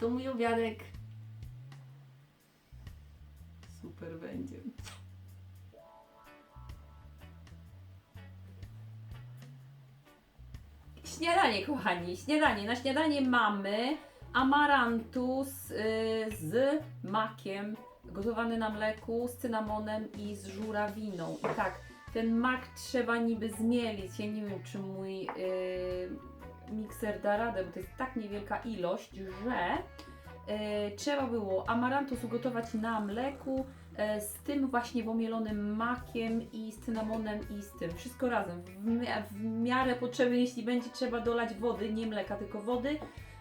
to mój obiadek. Super będzie. Śniadanie, kochani, śniadanie. Na śniadanie mamy amarantus y, z makiem, gotowany na mleku, z cynamonem i z żurawiną. I tak, ten mak trzeba niby zmielić. Ja nie wiem, czy mój y, mikser da radę, bo to jest tak niewielka ilość, że y, trzeba było amarantus ugotować na mleku y, z tym właśnie pomielonym makiem i z cynamonem i z tym. Wszystko razem. W, w miarę potrzeby, jeśli będzie trzeba dolać wody, nie mleka, tylko wody.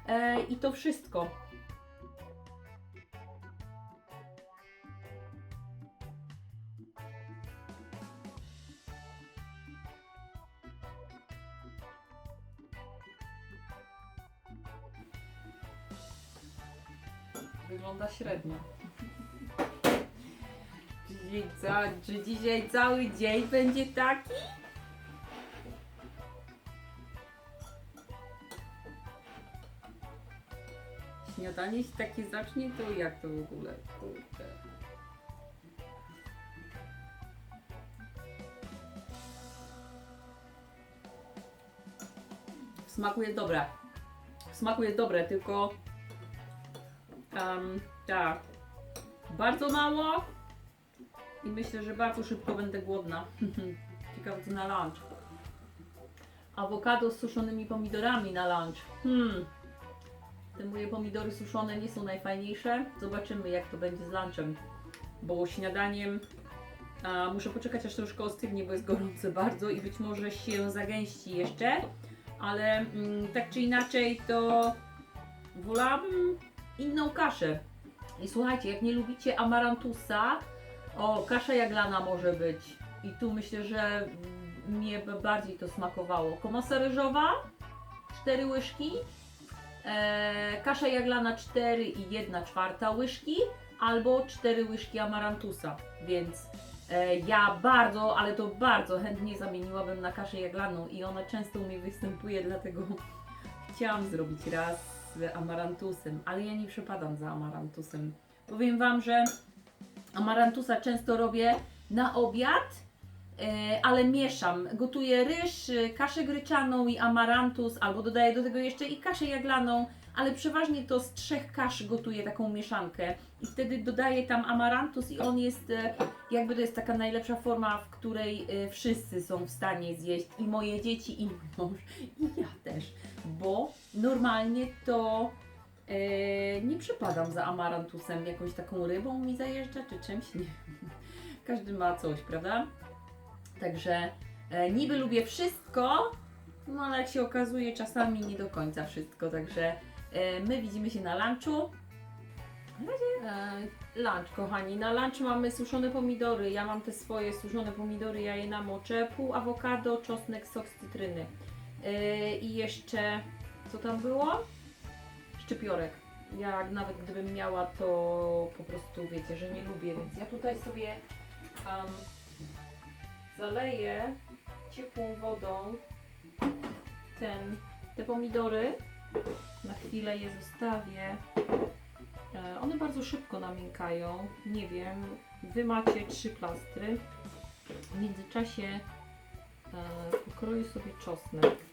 E, I to wszystko. Czy dzisiaj cały dzień będzie taki? Śniadanie się takie zacznie, to jak to w ogóle? Kurde. Smaku jest dobre. W smaku jest dobre, tylko um, tak. Bardzo mało i myślę, że bardzo szybko będę głodna. Ciekawe co na lunch. Awokado z suszonymi pomidorami na lunch. Hmm. Te moje pomidory suszone nie są najfajniejsze. Zobaczymy jak to będzie z lunchem. Bo śniadaniem a, muszę poczekać aż troszkę ostygnie, bo jest gorące bardzo i być może się zagęści jeszcze. Ale mm, tak czy inaczej to wolałabym inną kaszę. I słuchajcie, jak nie lubicie amarantusa, o, kasza jaglana może być. I tu myślę, że mnie bardziej to smakowało. Komasa ryżowa, 4 łyżki, e, kasza jaglana 4 i 1 czwarta łyżki, albo 4 łyżki amarantusa. Więc e, ja bardzo, ale to bardzo chętnie zamieniłabym na kaszę jaglaną i ona często u mnie występuje, dlatego chciałam zrobić raz z amarantusem, ale ja nie przepadam za amarantusem. Powiem Wam, że amarantusa często robię na obiad, e, ale mieszam. Gotuję ryż, e, kaszę gryczaną i amarantus, albo dodaję do tego jeszcze i kaszę jaglaną, ale przeważnie to z trzech kasz gotuję taką mieszankę. I wtedy dodaję tam amarantus i on jest, e, jakby to jest taka najlepsza forma, w której wszyscy są w stanie zjeść. I moje dzieci i mój mąż i ja też, bo normalnie to nie przypadam za amarantusem, jakąś taką rybą mi zajeżdża czy czymś, nie. Każdy ma coś, prawda? Także e, niby lubię wszystko, no ale jak się okazuje, czasami nie do końca wszystko. Także e, my widzimy się na lunchu. Na razie. E, lunch, kochani. Na lunch mamy suszone pomidory. Ja mam te swoje suszone pomidory, ja je namoczę. Pół awokado, czosnek, sok z cytryny. E, I jeszcze, co tam było? Szczypiorek. Ja nawet gdybym miała, to po prostu wiecie, że nie lubię, więc ja tutaj sobie um, zaleję ciepłą wodą ten, te pomidory. Na chwilę je zostawię. E, one bardzo szybko namiękają. Nie wiem, wy macie trzy plastry. W międzyczasie e, pokroję sobie czosnek.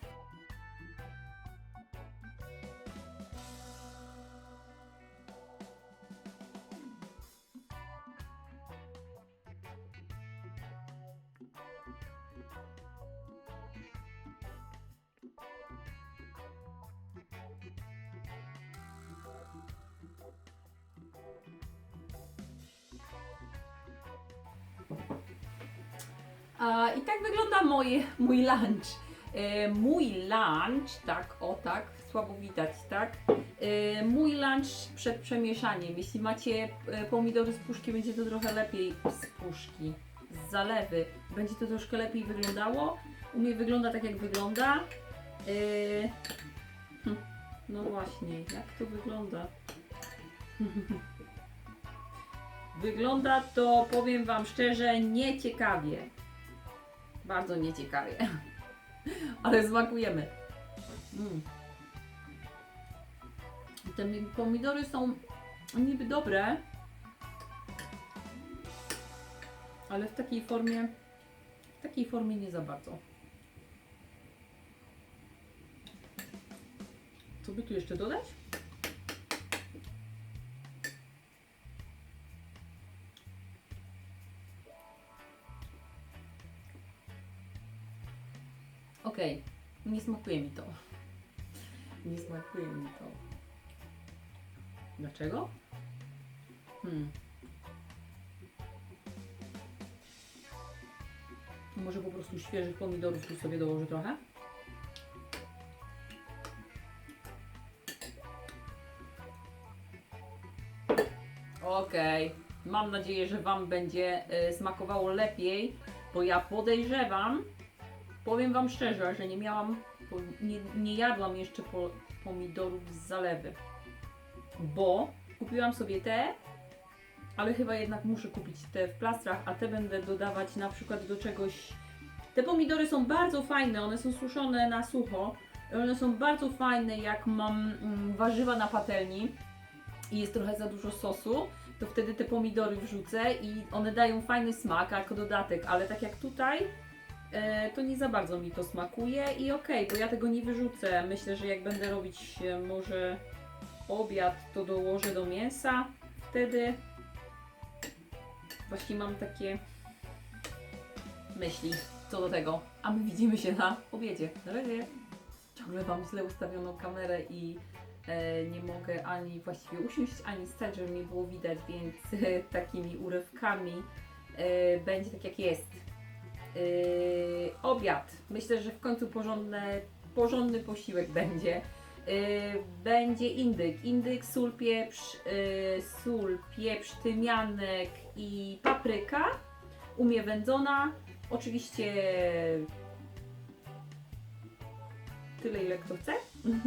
I tak wygląda moje, mój lunch. E, mój lunch, tak, o tak, słabo widać, tak. E, mój lunch przed przemieszaniem. Jeśli macie e, pomidory z puszki, będzie to trochę lepiej z puszki, z zalewy. Będzie to troszkę lepiej wyglądało. U mnie wygląda tak, jak wygląda. Hm, no właśnie, jak to wygląda? Wygląda to, powiem Wam szczerze, nieciekawie. Bardzo nieciekawie. Ale smakujemy. Mm. Te mi- pomidory są niby dobre, ale w takiej formie, w takiej formie nie za bardzo. Co by tu jeszcze dodać? Nie smakuje mi to. Nie smakuje mi to. Dlaczego? Hmm. Może po prostu świeżych pomidorów tu sobie dołożę trochę? Okej. Mam nadzieję, że Wam będzie e, smakowało lepiej, bo ja podejrzewam, powiem Wam szczerze, że nie miałam, nie, nie jadłam jeszcze po, pomidorów z zalewy, bo kupiłam sobie te, ale chyba jednak muszę kupić te w plastrach, a te będę dodawać na przykład do czegoś. Te pomidory są bardzo fajne, one są suszone na sucho. One są bardzo fajne, jak mam mm, warzywa na patelni i jest trochę za dużo sosu, to wtedy te pomidory wrzucę i one dają fajny smak jako dodatek, ale tak jak tutaj, to nie za bardzo mi to smakuje i okej, bo ja tego nie wyrzucę. Myślę, że jak będę robić e, może obiad, to dołożę do mięsa. Wtedy właśnie mam takie myśli co do tego. A my widzimy się na obiedzie. Na razie. Ciągle mam źle ustawioną kamerę i e, nie mogę ani właściwie usiąść, ani stać, żeby mi było widać, więc e, takimi urywkami e, będzie tak jak jest. E, obiad. Myślę, że w końcu porządne, porządny posiłek będzie. E, będzie indyk. Indyk, sól, pieprz, e, sól, pieprz, tymianek i papryka. Umie wędzona. Oczywiście tyle, ile kto chce.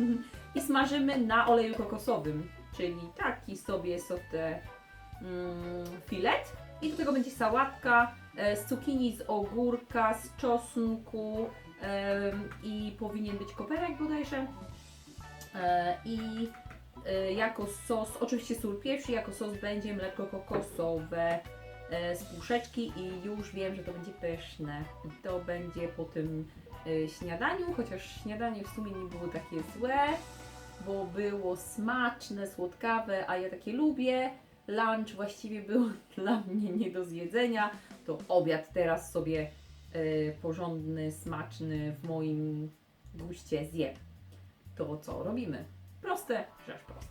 I smażymy na oleju kokosowym, czyli taki sobie softe mm, filet. I do tego będzie sałatka e, z cukinii, z ogórka, z czosnku i powinien być koperek bodajże. E, I e, jako sos, oczywiście sól pieprz, i jako sos będzie mleko kokosowe z puszeczki i już wiem, że to będzie pyszne. I to będzie po tym śniadaniu, chociaż śniadanie w sumie nie było takie złe, bo było smaczne, słodkawe, a ja takie lubię. Lunch właściwie był dla mnie nie do zjedzenia, to obiad teraz sobie e, porządny, smaczny w moim guście zjem. To co robimy? Proste, rzecz proste.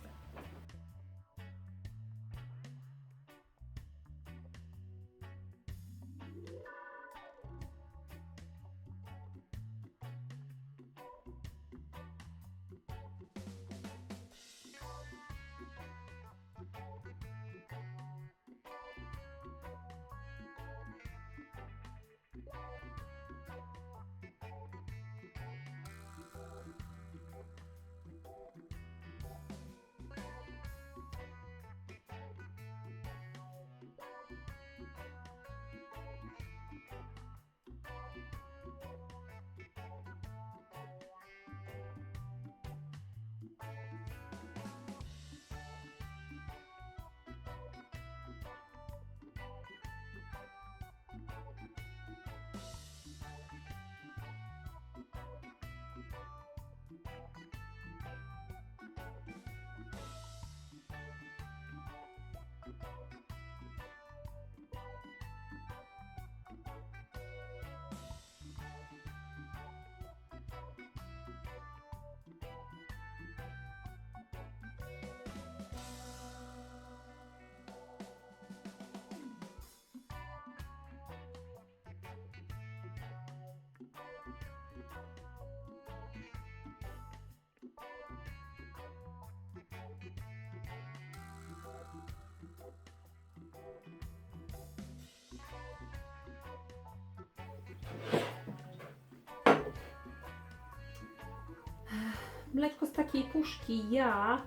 Mleko z takiej puszki ja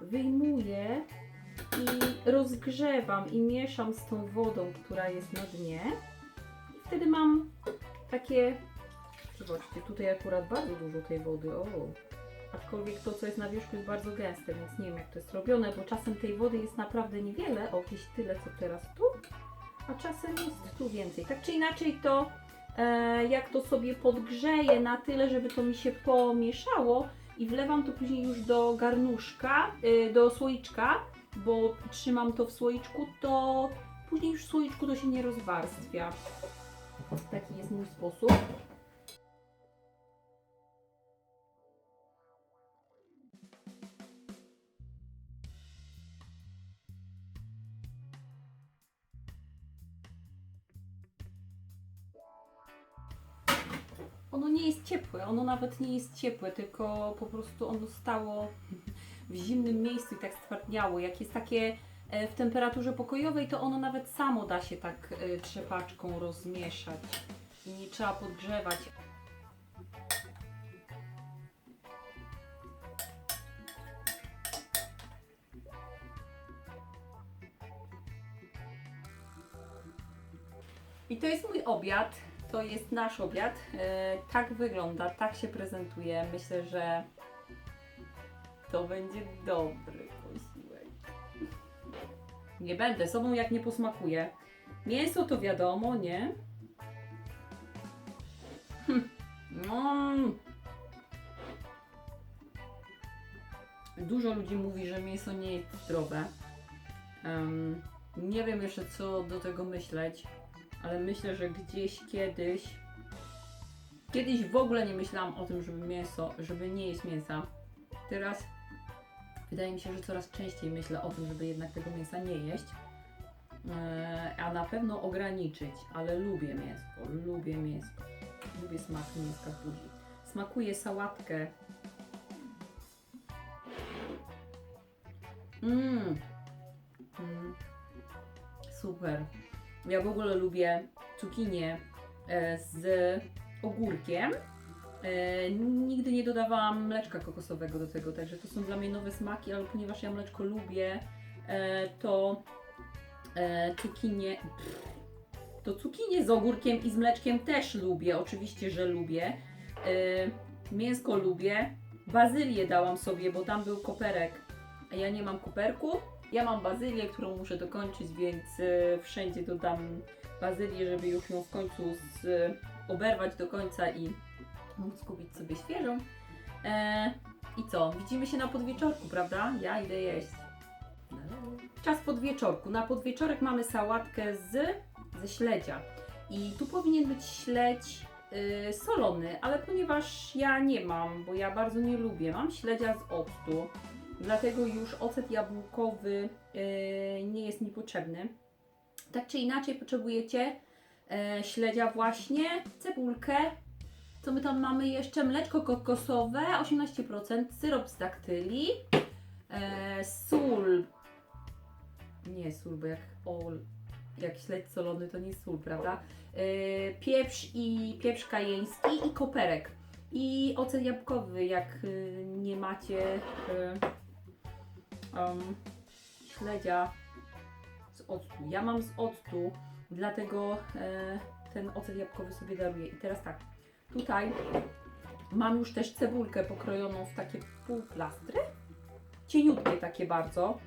wyjmuję i rozgrzewam i mieszam z tą wodą, która jest na dnie. I wtedy mam takie. Zobaczcie, tutaj akurat bardzo dużo tej wody. O, Aczkolwiek to, co jest na wierzchu jest bardzo gęste, więc nie wiem jak to jest robione, bo czasem tej wody jest naprawdę niewiele, o jakieś tyle co teraz tu, a czasem jest tu więcej. Tak czy inaczej to e, jak to sobie podgrzeję na tyle, żeby to mi się pomieszało i wlewam to później już do garnuszka, y, do słoiczka, bo trzymam to w słoiczku, to później już w słoiczku to się nie rozwarstwia. Taki jest mój sposób. Ono nie jest ciepłe, ono nawet nie jest ciepłe, tylko po prostu ono stało w zimnym miejscu i tak stwardniało. Jak jest takie e, w temperaturze pokojowej, to ono nawet samo da się tak e, trzepaczką rozmieszać i nie trzeba podgrzewać. I to jest mój obiad. To jest nasz obiad. E, tak wygląda, tak się prezentuje. Myślę, że to będzie dobry posiłek. Nie będę sobą jak nie posmakuje. Mięso to wiadomo, nie? Hm. Mm. Dużo ludzi mówi, że mięso nie jest zdrowe. Em, nie wiem jeszcze co do tego myśleć, ale myślę, że gdzieś kiedyś. Kiedyś w ogóle nie myślałam o tym, żeby mięso, żeby nie jeść mięsa. Teraz wydaje mi się, że coraz częściej myślę o tym, żeby jednak tego mięsa nie jeść. Eee, a na pewno ograniczyć, ale lubię mięsko, lubię mięsko. Lubię smak mięska w buzi. Smakuję sałatkę. Mmm. Mm. Super. Ja w ogóle lubię cukinię e, z ogórkiem. E, nigdy nie dodawałam mleczka kokosowego do tego, także to są dla mnie nowe smaki, ale ponieważ ja mleczko lubię, e, to cukinię. To cukinię z ogórkiem i z mleczkiem też lubię, oczywiście, że lubię. Mięsko lubię. Bazylię dałam sobie, bo tam był koperek, ja nie mam koperku. Ja mam bazylię, którą muszę dokończyć, więc e, wszędzie dodam bazylię, żeby już ją w końcu z, oberwać do końca i móc kupić sobie świeżą. E, I co? Widzimy się na podwieczorku, prawda? Ja idę jeść. Czas podwieczorku. Na podwieczorek mamy sałatkę z, ze śledzia. I tu powinien być śledź y, solony, ale ponieważ ja nie mam, bo ja bardzo nie lubię, mam śledzia z octu, dlatego już ocet jabłkowy y, nie jest mi potrzebny. Tak czy inaczej potrzebujecie e, śledzia właśnie, cebulkę, co my tam mamy jeszcze? Mleczko kokosowe 18%, syrop z daktyli, e, sól, nie sól, bo jak, ol, jak śledź solony to nie sól, prawda? E, pieprz i pieprz kajeński i koperek. I ocet jabłkowy, jak nie macie um, śledzia z octu. Ja mam z octu, dlatego e, ten ocet jabłkowy sobie daruję. I teraz tak, tutaj mam już też cebulkę pokrojoną w takie półplastry. Cieniutkie takie bardzo,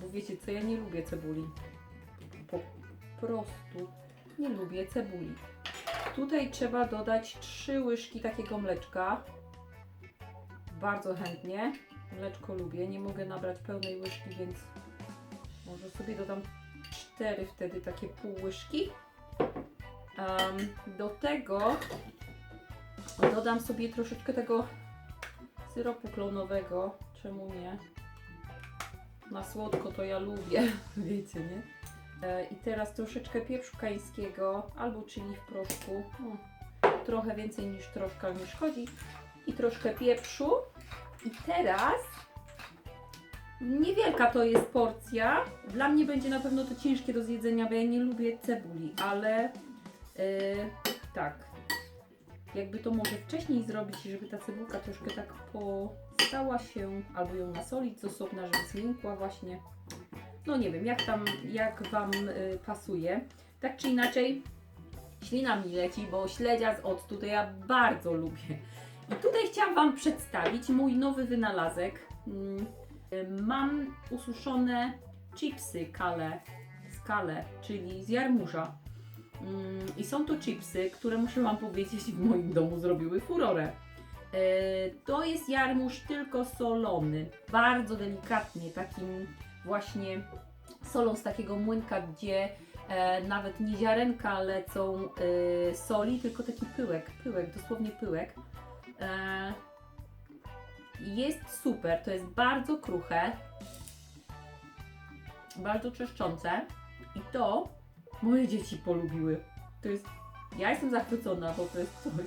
bo wiecie co, ja nie lubię cebuli. Po prostu nie lubię cebuli. Tutaj trzeba dodać 3 łyżki takiego mleczka. Bardzo chętnie. Mleczko lubię. Nie mogę nabrać pełnej łyżki, więc może sobie dodam 4 wtedy takie pół łyżki. Em, do tego dodam sobie troszeczkę tego syropu klonowego. Czemu nie? Na słodko to ja lubię, wiecie, nie? E, I teraz troszeczkę pieprzu kańskiego albo chili w proszku. Trochę więcej niż troszkę nie szkodzi. I troszkę pieprzu. I teraz niewielka to jest porcja. Dla mnie będzie na pewno to ciężkie do zjedzenia, bo ja nie lubię cebuli, ale yy, tak. Jakby to może wcześniej zrobić, żeby ta cebulka troszkę tak postała się, albo ją nasolić z osobna, żeby zmiękła właśnie. No nie wiem, jak tam, jak Wam y, pasuje. Tak czy inaczej, ślina mi leci, bo śledzia z octu ja bardzo lubię. I tutaj chciałam Wam przedstawić mój nowy wynalazek. Mm, Mam ususzone chipsy kale, z kale, czyli z jarmuża. Mm, I są to chipsy, które muszę Wam powiedzieć w moim domu zrobiły furorę. E, To jest jarmuż tylko solony, bardzo delikatnie, takim właśnie solą z takiego młynka, gdzie e, nawet nie ziarenka lecą e, soli, tylko taki pyłek, pyłek, dosłownie pyłek. E, jest super, to jest bardzo kruche, bardzo czeszczące i to moje dzieci polubiły. To jest, ja jestem zachwycona, bo to jest coś,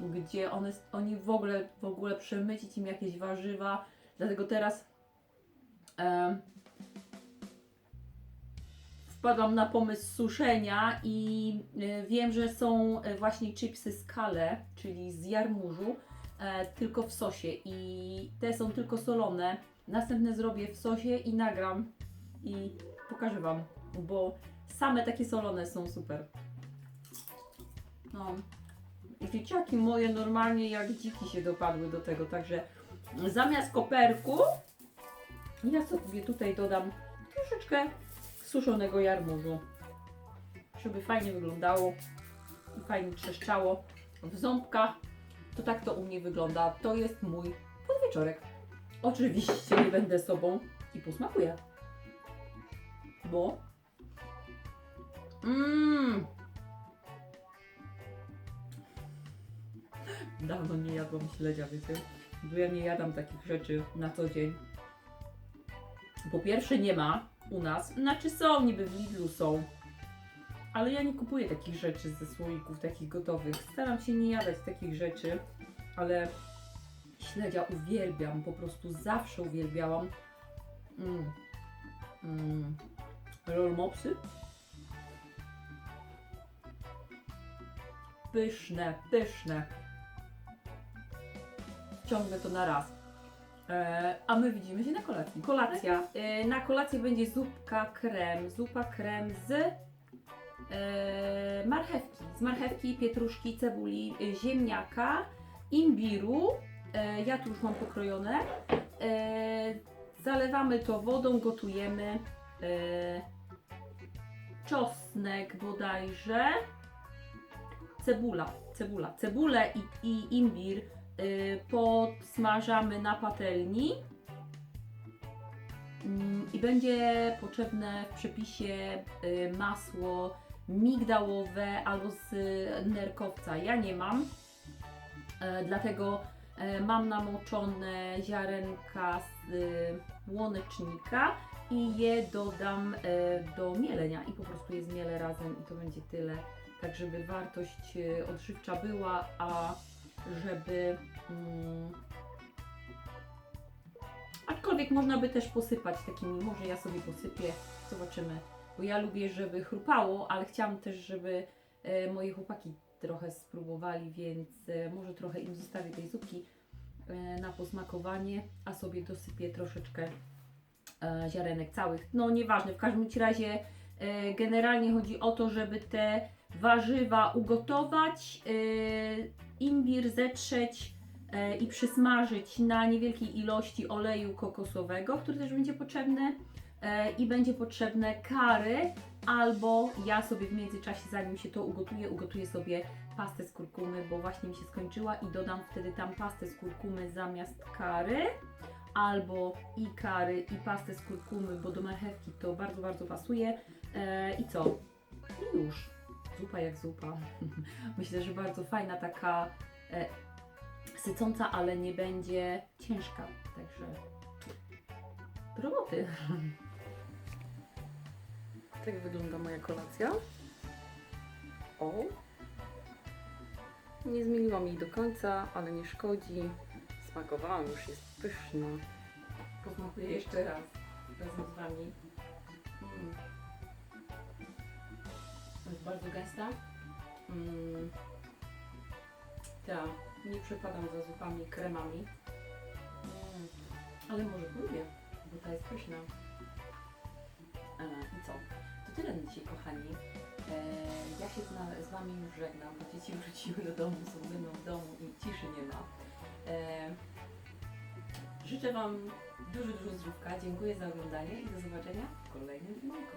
gdzie one, oni w ogóle, w ogóle przemycić im jakieś warzywa, dlatego teraz em, wpadłam na pomysł suszenia i e, wiem, że są e, właśnie chipsy z kale, czyli z jarmużu, e, tylko w sosie i te są tylko solone. Następne zrobię w sosie i nagram i pokażę Wam, bo same takie solone są super. No. Dzieciaki moje normalnie jak dziki się dopadły do tego, także zamiast koperku ja sobie tutaj dodam troszeczkę suszonego jarmużu, żeby fajnie wyglądało i fajnie trzeszczało w ząbkach. To tak to u mnie wygląda. To jest mój podwieczorek. Oczywiście nie będę sobą i posmakuję. Bo Mmm. Dawno nie jadłam śledzia, wiecie? Bo ja nie jadam takich rzeczy na co dzień. Po pierwsze nie ma u nas, znaczy są, niby w Lidlu są. Ale ja nie kupuję takich rzeczy ze słoików, takich gotowych. Staram się nie jadać takich rzeczy, ale śledzia uwielbiam, po prostu zawsze uwielbiałam. Mm. Mm. Rolmopsy? Pyszne, pyszne. Ciągnę to na raz. E, a my widzimy się na kolacji. Kolacja. E, na kolację będzie zupka krem. Zupa krem z e, marchewki. Z marchewki, pietruszki, cebuli, e, ziemniaka, imbiru. E, ja tu już mam pokrojone. E, zalewamy to wodą, gotujemy. E, czosnek bodajże. Cebula, cebula. Cebulę i, i imbir podsmażamy na patelni. Mm, I będzie potrzebne w przepisie y, masło migdałowe albo z nerkowca. Ja nie mam, e, dlatego e, mam namoczone ziarenka z y, łonecznika i je dodam e, do mielenia i po prostu je zmielę razem i to będzie tyle. Tak, żeby wartość odżywcza była, a żeby. Mm, aczkolwiek można by też posypać takimi, może ja sobie posypię, zobaczymy. Bo ja lubię, żeby chrupało, ale chciałam też, żeby e, moje chłopaki trochę spróbowali, więc e, może trochę im zostawię tej zupki e, na posmakowanie, a sobie dosypię troszeczkę e, ziarenek całych. No nieważne, w każdym razie e, generalnie chodzi o to, żeby te warzywa ugotować, yy, imbir zetrzeć yy, i przysmażyć na niewielkiej ilości oleju kokosowego, który też będzie potrzebny yy, i będzie potrzebne kary, albo ja sobie w międzyczasie, zanim się to ugotuje, ugotuję sobie pastę z kurkumy, bo właśnie mi się skończyła i dodam wtedy tam pastę z kurkumy zamiast kary, albo i kary i pastę z kurkumy, bo do marchewki to bardzo, bardzo pasuje. I co? I już zupa jak zupa. Myślę, że bardzo fajna, taka e, sycąca, ale nie będzie ciężka. Także do roboty. Tak wygląda moja kolacja. O! Nie zmieniłam jej do końca, ale nie szkodzi. Smakowałam, już jest pyszna. Posmakuję jeszcze raz razem z Wami. Mm. Jest bardzo gęsta. Mm. Ja nie przepadam za zupami, kremami. Mm. Ale może polubię, bo ta jest pyszna. E, I co? To tyle na dzisiaj, kochani. E, ja się z, na, z Wami już żegnam, bo dzieci wróciły do domu, są ze mną w domu i ciszy nie ma. E, życzę Wam dużo, dużo zdrówka. Dziękuję za oglądanie i do zobaczenia w kolejnym filmiku.